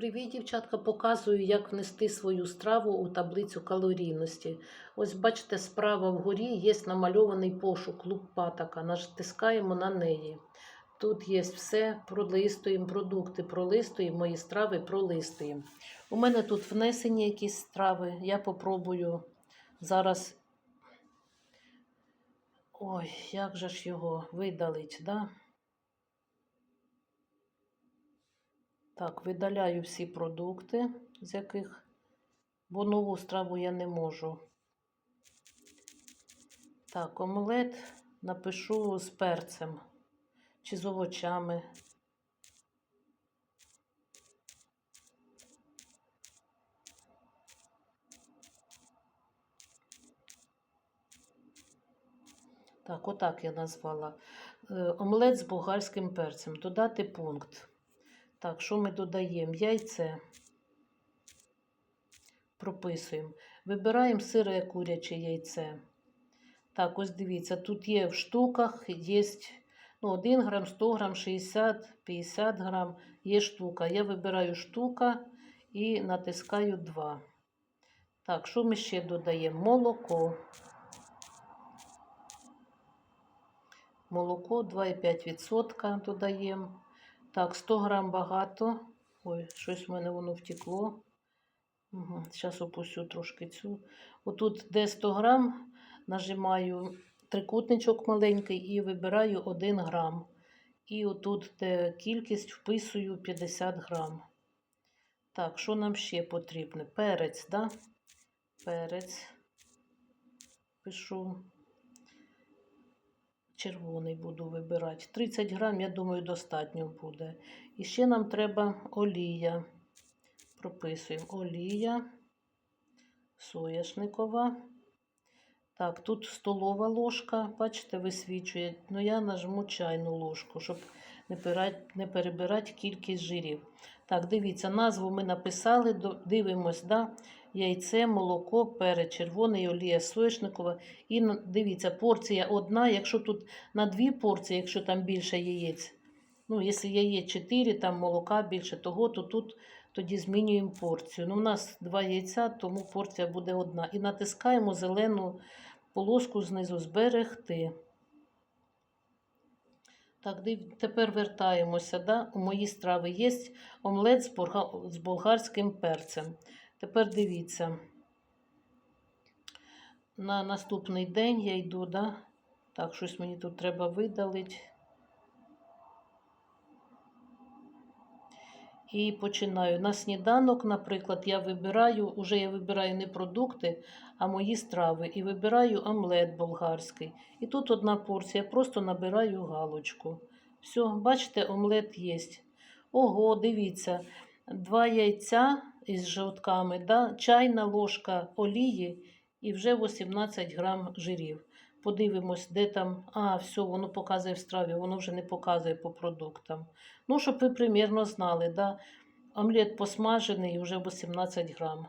Привіт, дівчатка, показую, як внести свою страву у таблицю калорійності. Ось бачите, справа вгорі є намальований пошук лупатака. Натискаємо на неї. Тут є все, пролистуємо продукти, пролистуємо мої страви, пролистуємо. У мене тут внесені якісь страви. Я попробую зараз. Ой, як же ж його видалить, да? Так, видаляю всі продукти, з яких, бо нову страву я не можу. Так, омлет напишу з перцем чи з овочами. Так, отак я назвала. Е, Омлет з болгарським перцем. Додати пункт. Так, що ми додаємо? Яйце. Прописуємо. Вибираємо сире куряче яйце. Так, ось дивіться, тут є в штуках, є ну, 1 грам, 100 грам, 60, 50 грам. Є штука. Я вибираю штука і натискаю 2. Так, що ми ще додаємо? Молоко. Молоко 2,5% додаємо. Так, 100 грам багато. Ой, щось в мене воно втекло. Угу. Зараз опущу трошки цю. Отут, де 100 грам, нажимаю трикутничок маленький і вибираю 1 грам. І отут, де кількість, вписую 50 грам. Так, що нам ще потрібно? Перець, да? Перець. Пишу. Червоний буду вибирати. 30 грам, я думаю, достатньо буде. І ще нам треба олія. Прописуємо олія соняшникова. Так, тут столова ложка, бачите, висвічує. Ну, я нажму чайну ложку, щоб не перебирати кількість жирів. Так, дивіться, назву ми написали, дивимось, да? Яйце, молоко, перець червоний, олія соняшникова. І дивіться, порція одна. Якщо тут на дві порції, якщо там більше яєць, ну, якщо яєць 4, там молока більше того, то тут тоді змінюємо порцію. Ну, У нас два яйця, тому порція буде одна. І натискаємо зелену полоску знизу зберегти. Так, тепер вертаємося. Да? У мої страви є омлет з болгарським перцем. Тепер дивіться. На наступний день я йду, да? так, щось мені тут треба видалити. І починаю. На сніданок, наприклад, я вибираю, уже я вибираю не продукти, а мої страви. І вибираю омлет болгарський. І тут одна порція, просто набираю галочку. Все, бачите, омлет є. Ого, дивіться, два яйця із жовтками, да? чайна ложка олії і вже 18 грам жирів. Подивимось, де там. А, все, воно показує в страві, воно вже не показує по продуктам. Ну, щоб ви примірно знали, да? омлет посмажений і вже 18 грам.